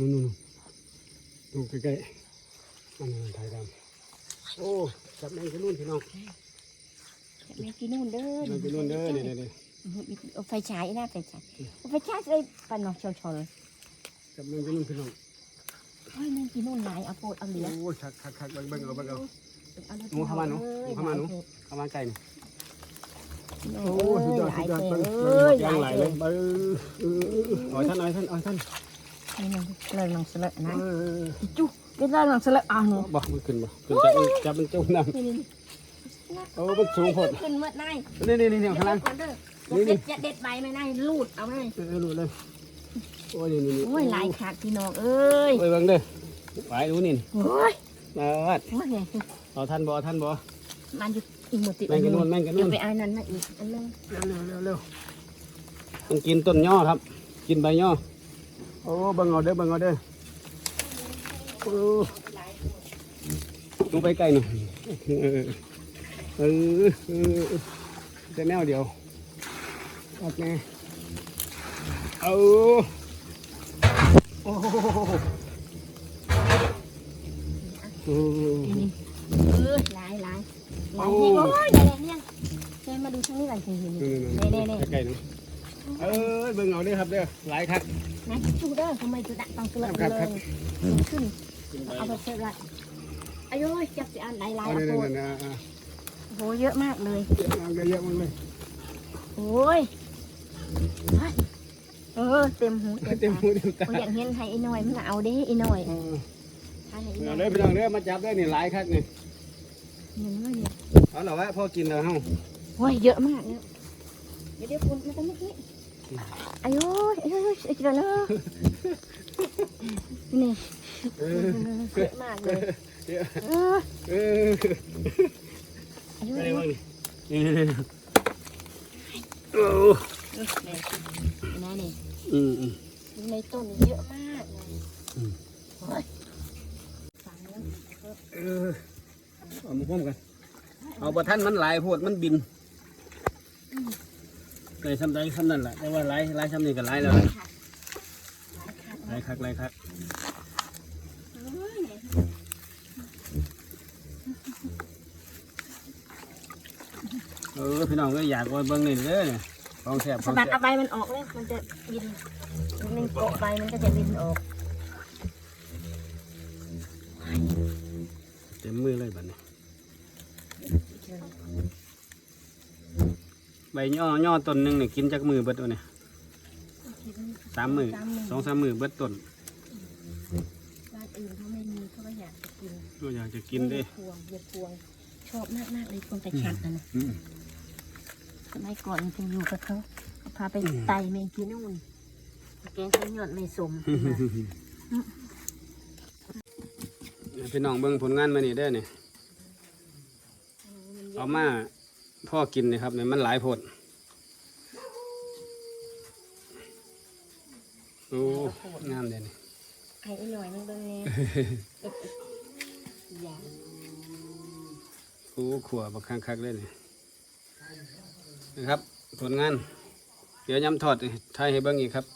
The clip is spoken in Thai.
นู่นนู่นดูใกล้ๆอันนั้นถ่ายดำโอ้จับแมงกะนุ่นพี่น้องแม่กินนู่นเด้อแมงกะนุ่นเด้อเดี๋ยวเดี๋ยวเดี๋ยวเอาไฟฉายนะไฟฉายเอาไฟฉายเลยปันนอกชอๆเลยจับแมงกะนุ่นพี่น้องโอ้ยแม่กินนู่นหลายเอาโปดเอาเหลือโอ้ยคักคักคักเบิ่งเบิ่งเอาเบิ่งเอาเอาเลยหนูเข้ามาหนูอ้ยเข้ามาหนูลยเข้ามาใกล้หน่อยโอ้โอ้ยสุดยอดหสุลาดยยอดเถเบิ่งอะเบิ่งเอ้ยยางไหลเลยเถเบิ่งเออเออเออเอาท่านเอาท่านเอาท่านนี่นึง เลยลองสลัดเอนะจุ๊ก็ได้ลองสลัดเอาหนูบอกมันขึ้นบ่ขึ้นจับมันจับมันจุ่มน้ำนี่งโอ้มันสูงโพดขึ้นเมื่อไหร่นี่นี่นี่นี่ข้างล่างนี่นี่จะเด็ดใบไม่ได้ลูดเอาไหมเออรู้เลยโอ้ยนี่นี่โอ้ยลายขาดพี่น้องเอ้ยโอ้ยบิ่งเด้อไปดูนี่โอ้ยมาวัดเอาท่านบ่เอท่านบ่มันอยู่อีกหมดติแมงกะนุ่นแมงกะนุ่นไปเอานั่นมาอีกอันนึงเร็วเร็วเร็วเร็วมันกินต้นย่อครับ กินใบย่อ โอ้เบังเอาเด้อเบังเอาเด้อโอ้ดูไปไกลหน่อยเออเออเออจะแนวเดียวออกแน่เอาโอ้โหโอ้โหนี่เออหลายหลายหลายนี่โอ้ยเดี๋ยวเนี่ยเดี๋ยวมาดูทางนี้ก่อนสิเห็นนี่นี่นี่ใกล้ๆหน่อย เออเบิ่งเอาเด้อครับเด้อหลายคัก นะจูเด้อทำไมจุดะต้องเกลือครัเลบครัยบขึ้นเอาไปเสร็จละอายุจับสิอันหลายหลายเอาอะเนี่ยโคเนี่ยเนี่ยอะโหเยอะมากเลยเยอะมากเลยเยอะมากเลยโอ้ยเออเต็มหูเต็เต็มมหูตาเต็มตาเขาอยากเห็นให้อีน้อยมันก็เอาเด้อีน้อยเออให้อีเอาน้อยเลยพี่น้องเด้อมาจับได้นี่หลายคักนี่เห็นว่าเนี่ยเอาหน่อวะพ่อกินแล้วเฮาโอ้ยเยอะมากเนี่ย เดี๋ยวเดี๋ยวคุณมาตรงนี้อายุอายุอายุเนาะนี่เออเยอะมากเลยเยอะเออเอออายุไปอาเลยยุมึงนี่นี่นี่โอ้นะนี่อืมอืมในต้นเยอะมากเลยอืมโอ้ยฟังแล้วเออเอามาพร้อมกัน เอาบ่ท่านมันหลายโพดมันบิน ไก่ซ้ำใดซ้ำนั่นแหละแต่ว่าหลายหลายซ้ำนี่ก็หลายแล้วล่ะหลายคักหลายคักเออพี่น้องก็อยากว่าเบิ่งนี่เด้อเนี่ยของแซ่บขสะองบัดแซ่เอาบใบมันออกเลยมันจะบินมันเกาะใบมันก็จะบินออกเต็มมือเลยบัดนี้ ใบย่อย่อต้นหนึ่งเนี่ยกินจากมือเบิดตัวเนี่ยสามมือสองสามมือเบิดต้นบ้านอื่นเขาไม่มีเขาก็อยากจะกินก็อยากจะกินเด้พวงเดือพวงชอบมากมากๆเลยพวงตะขัดนะนะอืมสมัยก่อนคุณอยู่กับเขาเขาพาไปไต่เมงกินนู่นแกงข้าวยอดไม่สมพี่น้องเบิ่งผลงานมานี่ได้อเนี่ยเอามา พ่อกินนี่ครับเนี่ยมันหลายผลโอ้งามเลยนี่ไอ้หน่อยนึงเบิ่งแน่อย่าโอ้ขัวบักคักๆเลยนี่นะครับ ผลงาน เดี๋ยวย้ำถอดไทยให้เบิ่งอีกครับ